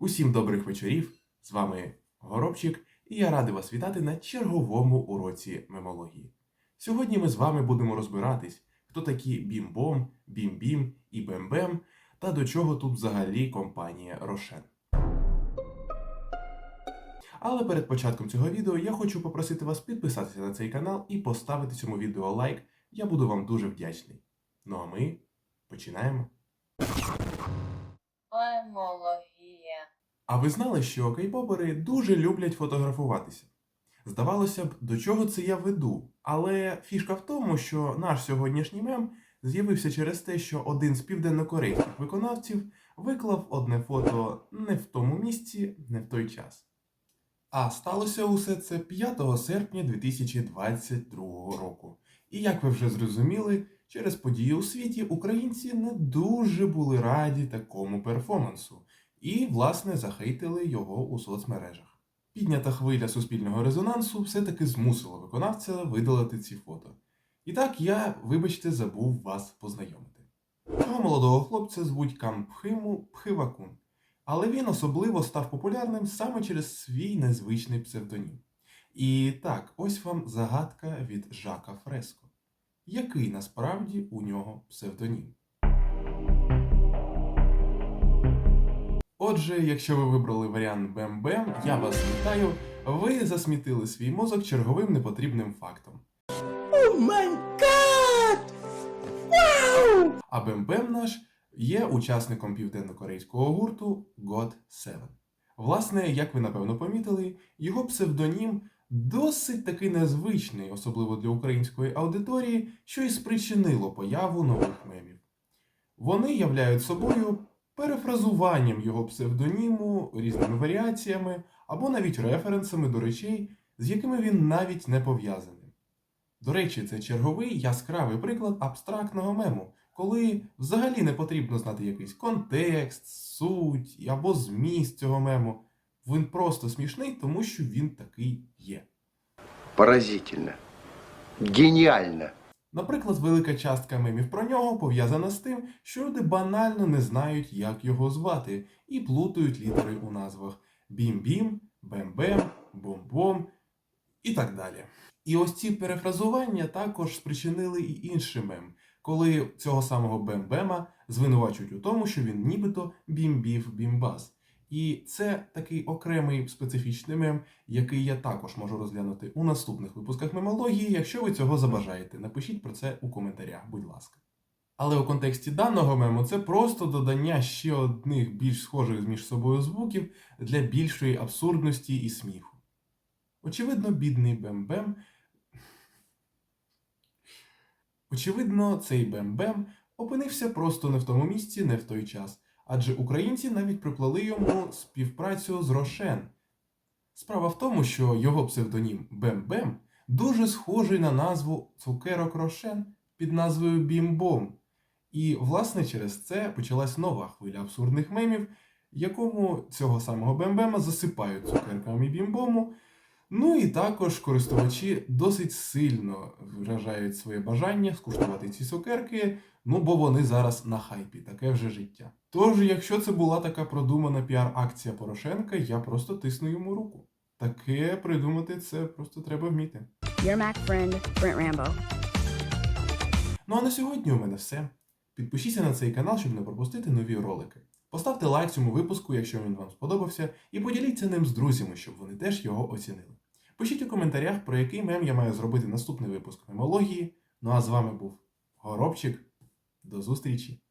Усім добрих вечорів! З вами Горобчик, і я радий вас вітати на черговому уроці мемології. Сьогодні ми з вами будемо розбиратись, хто такі Бімбом, Бім-Бім і Бем-Бем, та до чого тут взагалі компанія Рошен. Але перед початком цього відео я хочу попросити вас підписатися на цей канал і поставити цьому відео лайк. Я буду вам дуже вдячний. Ну а ми починаємо. Мемологія. А ви знали, що кейпопери дуже люблять фотографуватися? Здавалося б, до чого це я веду, але фішка в тому, що наш сьогоднішній мем з'явився через те, що один з південнокорейських виконавців виклав одне фото не в тому місці, не в той час. А сталося усе це 5 серпня 2022 року. І як ви вже зрозуміли, через події у світі українці не дуже були раді такому перформансу і, власне, захейтили його у соцмережах. Піднята хвиля суспільного резонансу все-таки змусила виконавця видалити ці фото. І так я, вибачте, забув вас познайомити. Цього молодого хлопця звуть Кампхиму Пхивакун, але він особливо став популярним саме через свій незвичний псевдонім. І так, ось вам загадка від Жака Фреско. Який насправді у нього псевдонім? Отже, якщо ви вибрали варіант Бем-Бем, я вас вітаю. Ви засмітили свій мозок черговим непотрібним фактом. А Бем-Бем наш є учасником південно-корейського гурту God 7. Власне, як ви напевно помітили, його псевдонім досить таки незвичний, особливо для української аудиторії, що і спричинило появу нових мемів. Вони являють собою перефразуванням його псевдоніму різними варіаціями або навіть референсами до речей, з якими він навіть не пов'язаний. До речі, це черговий яскравий приклад абстрактного мему, коли взагалі не потрібно знати якийсь контекст, суть або зміст цього мему. Він просто смішний, тому що він такий є. Поразительно. Гениально. Наприклад, велика частка мемів про нього пов'язана з тим, що люди банально не знають, як його звати, і плутають літери у назвах бім-бім, бем-бем, бом-бом і так далі. І ось ці перефразування також спричинили і інший мем, коли цього самого бем-бема звинувачують у тому, що він нібито бім-бів бімбас. І це такий окремий специфічний мем, який я також можу розглянути у наступних випусках мемології. Якщо ви цього забажаєте, напишіть про це у коментарях, будь ласка. Але у контексті даного мему це просто додання ще одних більш схожих між собою звуків для більшої абсурдності і сміху. Очевидно, бідний Бем-Бем. Очевидно, цей Бем-Бем опинився просто не в тому місці, не в той час адже українці навіть приплели йому співпрацю з Рошен. Справа в тому, що його псевдонім Бем-Бем дуже схожий на назву цукерок Рошен під назвою Бім-Бом. І, власне, через це почалась нова хвиля абсурдних мемів, якому цього самого Бем-Бема засипають цукерками бімбому. Ну і також користувачі досить сильно виражають своє бажання скуштувати ці цукерки, ну бо вони зараз на хайпі, таке вже життя. Тож, якщо це була така продумана піар-акція Порошенка, я просто тисну йому руку. Таке придумати це просто треба вміти. Your Mac friend, Brent Rambo. Ну а на сьогодні у мене все. Підпишіться на цей канал, щоб не пропустити нові ролики. Поставте лайк цьому випуску, якщо він вам сподобався, і поділіться ним з друзями, щоб вони теж його оцінили. Пишіть у коментарях, про який мем я маю зробити наступний випуск мемології. Ну а з вами був Горобчик. До зустрічі!